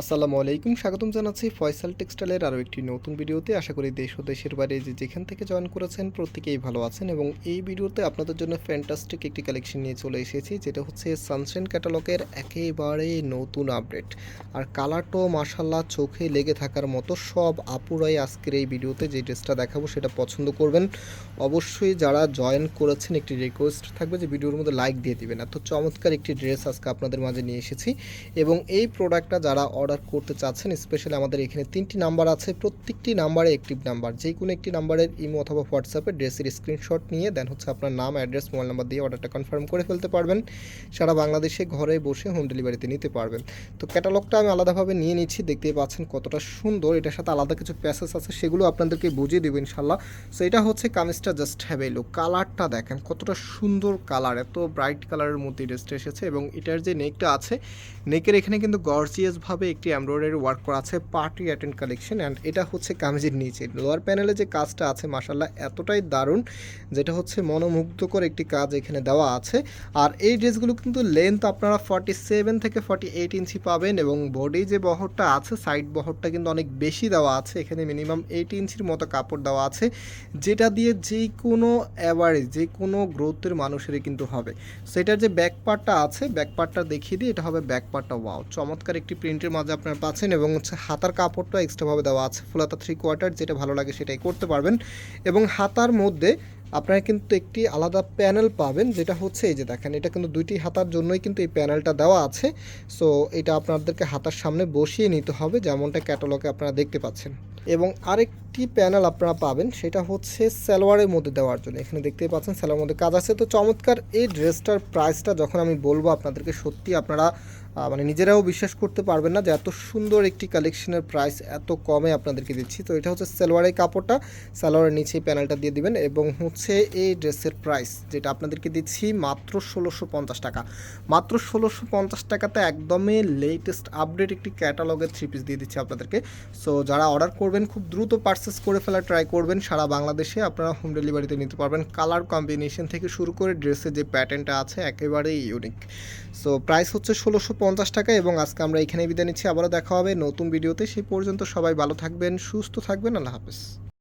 আসসালামু আলাইকুম, স্বাগতম জানাচ্ছি ফয়সাল টেক্সটাইলের আরও একটি নতুন ভিডিওতে। আশা করি দেশ ও দেশের বাইরে যে যেখান থেকে জয়েন করেছেন প্রত্যেকেই ভালো আছেন এবং এই ভিডিওতে আপনাদের জন্য ফ্যান্টাস্টিক একটি কালেকশন নিয়ে চলে এসেছি, যেটা হচ্ছে সানশাইন ক্যাটালগের একেবারে নতুন আপডেট আর কালারটো মাসাল্লাহ চোখে লেগে থাকার মতো, সব আপুরাই আজকের এই ভিডিওতে যে ড্রেসটা দেখাবো সেটা পছন্দ করবেন। অবশ্যই যারা জয়েন করেছেন, একটি রিকোয়েস্ট থাকবে যে ভিডিওর মধ্যে লাইক দিয়ে দিবেন। এত চমৎকার একটি ড্রেস আজকে আপনাদের মাঝে নিয়ে এসেছি এবং এই প্রোডাক্টটা যারা অর্ডার করতে চাচ্ছেন, স্পেশালি আমাদের এখানে তিনটি নাম্বার আছে। প্রত্যেকটি নাম্বারে একটিভ নাম্বার, যে কোনো একটি নাম্বারের ইমো অথবা হোয়াটসঅ্যাপে ড্রেসের স্ক্রিনশট নিয়ে দেন, হচ্ছে আপনার নাম অ্যাড্রেস মোবাইল নাম্বার দিয়ে অর্ডারটা কনফার্ম করে ফেলতে পারবেন। সারা বাংলাদেশে ঘরে বসে হোম ডেলিভারিতে নিতে পারবেন। তো ক্যাটালগটা আমি আলাদাভাবে নিয়ে নিচ্ছি, দেখতেই পাচ্ছেন কতটা সুন্দর। এটার সাথে আলাদা কিছু প্যাসেস আছে, সেগুলো আপনাদেরকে বুঝিয়ে দেবো ইনশাল্লাহ সো এটা হচ্ছে কামিজটা জাস্ট হ্যাভ কালারটা দেখেন, কতটা সুন্দর কালার এত ব্রাইট কালারের মধ্যে ড্রেসটা এসেছে এবং এটার যে নেকটা আছে নেকের এখানে কিন্তু গর্জিয়াসভাবে একটি এমব্রয়ডারি ওয়ার্ক করা আছে, পার্টি অ্যাটেন্ড কালেকশন অ্যান্ড এটা হচ্ছে কামিজের নিচে। লোয়ার প্যানেলে যে কাজটা আছে মাসাল্লাহ এতটাই দারুণ, যেটা হচ্ছে মনোমুগ্ধকর একটি কাজ এখানে দেওয়া আছে। আর এই ড্রেসগুলো কিন্তু লেন্থ আপনারা ফর্টি সেভেন থেকে ফর্টি এইট ইঞ্চি পাবেন এবং বডি যে বহরটা আছে সাইড বহরটা কিন্তু অনেক বেশি দেওয়া আছে। এখানে মিনিমাম এইট ইঞ্চির মতো কাপড় দেওয়া আছে, যেটা দিয়ে যে কোনো অ্যাভারেজ যে কোনো গ্রোথের মানুষেরই কিন্তু হবে। সেটার যে ব্যাক পার্টটা আছে ব্যাক পার্টটা দেখিয়ে দিই, এটা হবে ব্যাক পার্টটা ওয়াও চমৎকার একটি প্রিন্টের মাঝে আপনারা পাচ্ছেন এবং হচ্ছে হাতার কাপড়টা এক্সট্রাভাবে দেওয়া আছে। ফুলাতা থ্রি কোয়ার্টার যেটা ভালো লাগে সেটাই করতে পারবেন। এবং হাতার মধ্যে আপনারা কিন্তু একটি আলাদা প্যানেল পাবেন, যেটা হচ্ছে এই যে দেখেন, এটা কিন্তু দুইটি হাতার জন্যই কিন্তু এই প্যানেলটা দেওয়া আছে। সো, এটা আপনাদেরকে হাতার সামনে বসিয়ে নিতে হবে, যেমনটা ক্যাটালগে আপনারা দেখতে পাচ্ছেন। এবং আরেকটি প্যানেল আপনারা পাবেন, সেটা হচ্ছে সালোয়ারের মধ্যে দেওয়ার জন্য। এখানে দেখতেই পাচ্ছেন, সালোয়ারের মধ্যে কাজ আছে। তো চমৎকার, এই ড্রেসটার প্রাইসটা যখন আমি বলব আপনাদেরকে, সত্যি আপনারা মানে নিজেরাও বিশ্বাস করতে পারবেন না যে এত সুন্দর একটি কালেকশনের প্রাইস এত কমে আপনাদেরকে দিচ্ছি। তো এটা হচ্ছে সালোয়ারের কাপড়টা, সালোয়ারের নিচে প্যানেলটা দিয়ে দিবেন এবং হচ্ছে এই ড্রেসের প্রাইস যেটা আপনাদেরকে দিচ্ছি মাত্র ষোলোশো পঞ্চাশ টাকা। মাত্র ষোলোশো পঞ্চাশ টাকাতে একদমই লেটেস্ট আপডেট একটি ক্যাটালগের থ্রি পিস দিয়ে দিচ্ছি আপনাদেরকে। সো যারা অর্ডার করবেন, খুব দ্রুত পারচেস করে ফেলার ট্রাই করবেন। সারা বাংলাদেশে আপনারা হোম ডেলিভারিতে নিতে পারবেন। কালার কম্বিনেশন থেকে শুরু করে ড্রেসের যে প্যাটার্নটা আছে, একেবারেই ইউনিক সো প্রাইস হচ্ছে ষোলোশো পঞ্চাশ টাকা এবং আজকে আমরা এখানে বিদায় নিচ্ছি। আবারও দেখা হবে নতুন ভিডিওতে সেই পর্যন্ত সবাই ভালো থাকবেন, সুস্থ থাকবেন। আল্লাহ হাফেজ।